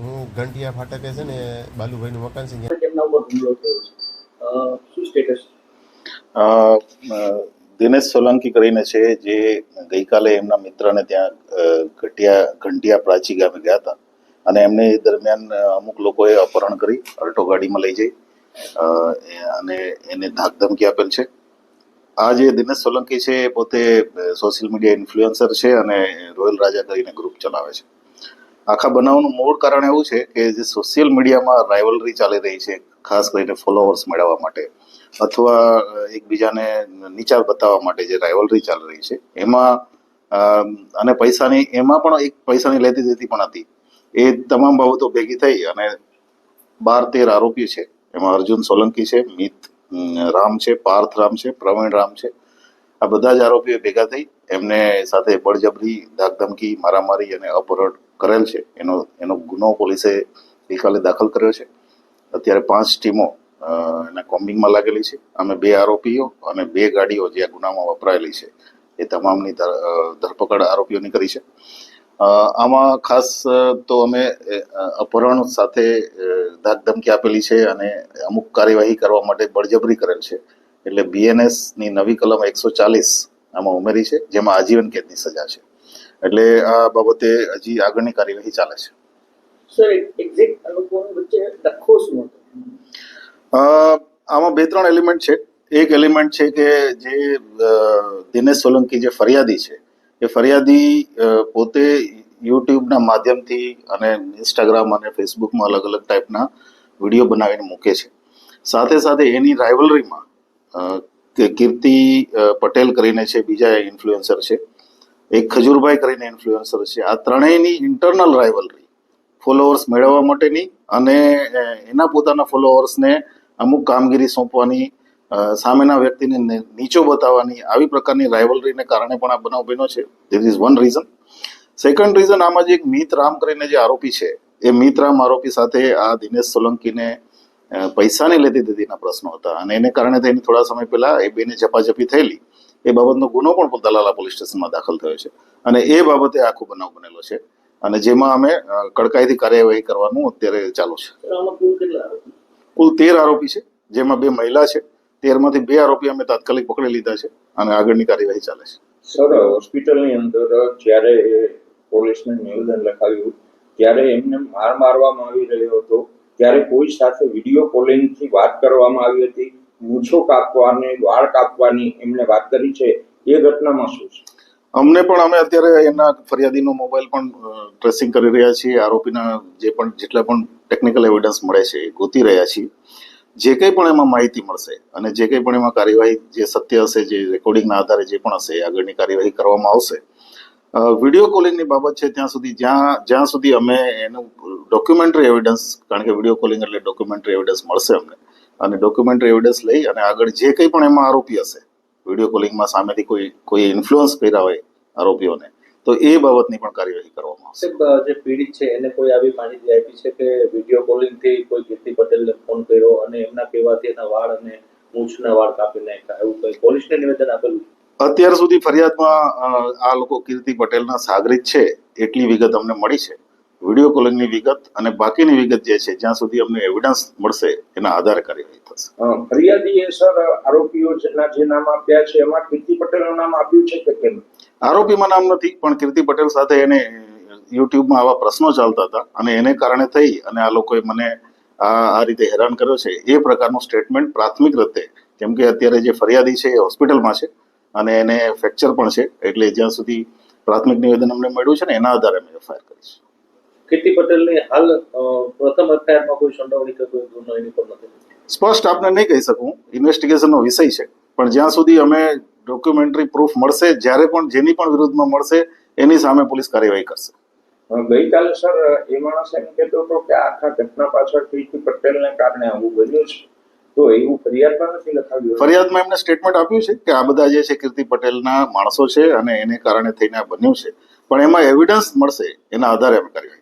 હું ઘંટિયા ફાટકે છે ને બાલુભાઈનું મકાન છે દિનેશ સોલંકી કરીને છે જે ગઈકાલે એમના મિત્રને ત્યાં ઘટિયા ઘંટિયા પ્રાચી ગામે ગયા હતા. અને એમને એ દરમિયાન અમુક લોકોએ અપહરણ કરી અલ્ટો ગાડીમાં લઈ જઈ એ- અને એને ધાકધમકી આપેલ છે. આ જે દિનેશ સોલંકી છે એ પોતે સોશિયલ મીડિયા ઇન્ફ્લુએન્સર છે અને રોયલ રાજા કરીને ગ્રુપ ચલાવે છે. આખા બનાવનું મૂળ કારણ એવું છે કે જે સોશિયલ મીડિયામાં રાઇવલરી ચાલી રહી છે, ખાસ કરીને ફોલોવર્સ મેળવવા માટે અથવા એકબીજાને નીચા બતાવવા માટે જે રાઇવલરી ચાલી રહી છે. એમાં અને પૈસાની, એમાં પણ એક પૈસાની લેતી દેતી પણ હતી. એ તમામ બાબતો ભેગી થઈ અને બાર તેર આરોપી છે. એમાં અર્જુન સોલંકી છે, મિત રામ છે, પાર્થ રામ છે, પ્રવીણ રામ છે. આ બધા જ આરોપીઓ ભેગા થઈ. એમને સાથે બળજબરી, ધાકધમકી, મારામારી અને અપહરણ કરેલ છે. એનો એનો ગુનો પોલીસે ગઈકાલે દાખલ કર્યો છે. અત્યારે પાંચ ટીમો એના કોમ્બિંગમાં લાગેલી છે. અમે બે આરોપીઓ અને બે ગાડીઓ જે આ ગુનામાં વપરાયેલી છે. એ તમામની ધર- ધરપકડ આરોપીઓની કરી છે. આમાં ખાસ તો અમે અપહરણ સાથે ધાકધમકી આપેલી છે અને અમુક કાર્યવાહી કરવા માટે બળજબરી કરેલ છે. એટલે બીએનએસની નવી કલમ એકસો ચાલીસ આમાં ઉમેરી છે, જેમાં આજીવન કેદની સજા છે. એટલે આ બાબતે હજી આગળની કાર્યવાહી ચાલે છે. સર એક્ઝેક્ટ લોકોની વચ્ચે ડખો શું અ, આમાં બે ત્રણ એલિમેન્ટ છે. એક એલિમેન્ટ છે કે જે દિનેશ સોલંકી જે ફરિયાદી છે એ ફરિયાદી પોતે યુટ્યુબના માધ્યમથી અને ઇન્સ્ટાગ્રામ અને ફેસબુકમાં અલગ અલગ ટાઈપના વીડિયો બનાવીને મૂકે છે. સાથે સાથે એની રાઇવલરીમાં કે કીર્તિ પટેલ કરીને છે બીજા ઇન્ફ્લુએન્સર છે. એક ખજૂરભાઈ કરીને ઇન્ફ્લુએન્સર છે. આ ત્રણેયની ઇન્ટરનલ રાઇવલરી ફોલોઅર્સ મેળવવા માટેની અને એના પોતાના ફોલોઅર્સને અમુક કામગીરી સોંપવાની સામેના વ્યક્તિને નીચો બતાવવાની, આવી પ્રકારની રાઇવલરીને કારણે પણ આ બનાવ બન્યો છે. This is one reason second reason આમાં જે એક મિત રામ કરીને જે આરોપી છે, એ મિત રામ આરોપી સાથે આ દિનેશ સોલંકીને પૈસાની લેતી દેતીના પ્રશ્નો હતા. અને એને કારણે થઈને થોડા સમય પહેલા એ બેને ઝપાઝપી થયેલી. એ બાબતનો ગુનો પણ દલાલા પોલીસ સ્ટેશનમાં દાખલ થયો છે. અને એ બાબતે આખો બનાવ બનેલો છે. અને જેમાં અમે કડકાઈથી કાર્યવાહી કરવાનું અત્યારે ચાલુ છે. કુલ કેટલા આરોપી? કુલ તેર આરોપી છે જેમાં બે મહિલા છે. તેરમાંથી બે આરોપી અમે તાત્કાલિક પકડી લીધા છે અને આગળની કાર્યવાહી ચાલે છે. સર હોસ્પિટલની અંદર જ્યારે એ પોલીસને નિવેદન લખાવ્યું ત્યારે એમને માર મારવામાં આવી રહ્યો હતો. ત્યારે કોઈ સાથે વીડિયો કોલિંગથી વાત કરવામાં આવી હતી? મૂછો કાપવાની, વાળ કાપવાની એમને વાત કરી છે, એ ઘટનામાં શું છે? અમને પણ અમે અત્યારે એના ફરિયાદીનો મોબાઈલ પણ ટ્રેસિંગ કરી રહ્યા છીએ. આરોપીના જે પણ, જેટલા પણ ટેકનિકલ એવિડન્સ મળે છે, એ ગોતી રહ્યા છીએ. જે કંઈ પણ એમાં માહિતી મળશે અને જે કંઈ પણ એમાં કાર્યવાહી, જે સત્ય હશે, જે રેકોર્ડિંગના આધારે જે પણ હશે આગળની કાર્યવાહી કરવામાં આવશે. વીડિયો કોલિંગની બાબત છે, ત્યાં સુધી, જ્યાં જ્યાં સુધી અમે એનું ડોક્યુમેન્ટરી એવિડન્સ કારણ કે વીડિયો કોલિંગ એટલે ડોક્યુમેન્ટરી એવિડન્સ મળશે અમને. અને ડોક્યુમેન્ટરી એવિડન્સ લઈ અને આગળ જે કંઈ પણ એમાં આરોપી હશે વીડિયો કોલિંગમાં સામેથી કોઈ કોઈ ઇન્ફ્લુઅન્સ કર્યા હોય આરોપીઓને તો એ બાબતની પણ કાર્યવાહી કરવામાં આવશે. જે પીડિત છે એને કોઈ આવી માહિતી આપી છે કે વીડિયો કોલિંગથી કોઈ કીર્તિ પટેલને ફોન કર્યો અને એમના કહેવાથી એના વાળ અને મૂછના વાળ કાપી નાખ્યા? એવું કોઈ પોલીસને નિવેદન આપેલું અત્યાર સુધી ફરિયાદમાં આ લોકો કીર્તિ પટેલના સાગરિત છે એટલી વિગત અમને મળી છે. વીડિયો કોલિંગની વિગત અને બાકીની વિગત જે છે જ્યાં સુધી અમને એવિડન્સ મળશે એના આધારે કાર્યવાહી થશે. ફરિયાદીએ સર આરોપીઓ જે નામ આપ્યા છે એમાં કીર્તિ પટેલનું નામ આપ્યું છે કે કેમ? આરોપીમાં નામ નથી પણ કીર્તિ પટેલ સાથે એને યુટ્યુબમાં આવા પ્રશ્નો ચાલતા હતા અને એને કારણે થઈ અને આ લોકોએ મને આ આ રીતે હેરાન કર્યો છે. એ પ્રકારનું સ્ટેટમેન્ટ પ્રાથમિક રીતે કેમ કે અત્યારે જે ફરિયાદી છે એ હોસ્પિટલમાં છે અને એને ફ્રેક્ચર પણ છે એટલે જ્યાં સુધી પ્રાથમિક નિવેદન અમને મળ્યું છે ને એના આધારે અમે એફઆઈઆર કરીશું. કીર્તિ પટેલની હાલ પ્રથમ એફઆઈઆરમાં કોઈ સંડોવણી કે કોઈ ગુનો એની પર નથી. સ્પષ્ટ આપને નહીં કહી શકું. ઇન્વેસ્ટિગેશનનો વિષય છે. પણ જ્યાં સુધી અમે ડોક્યુમેન્ટરી પ્રૂફ મળશે જ્યારે પણ જેની પણ વિરુદ્ધમાં મળશે એની સામે પોલીસ કાર્યવાહી કરશે. ગઈકાલે સર એ માણસ એમ કહેતો હતો કે આખા ઘટના પાછળ કીર્તિ પટેલને કારણે આવું બન્યું છે. તો એવું ફરિયાદમાં નથી લખાવ્યું? ફરિયાદમાં એમને સ્ટેટમેન્ટ આપ્યું છે કે આ બધા જે છે કીર્તિ પટેલના માણસો છે અને એને કારણે થઈને આ બન્યું છે. પણ એમાં એવિડન્સ મળશે એના આધારે અમે કાર્યવાહી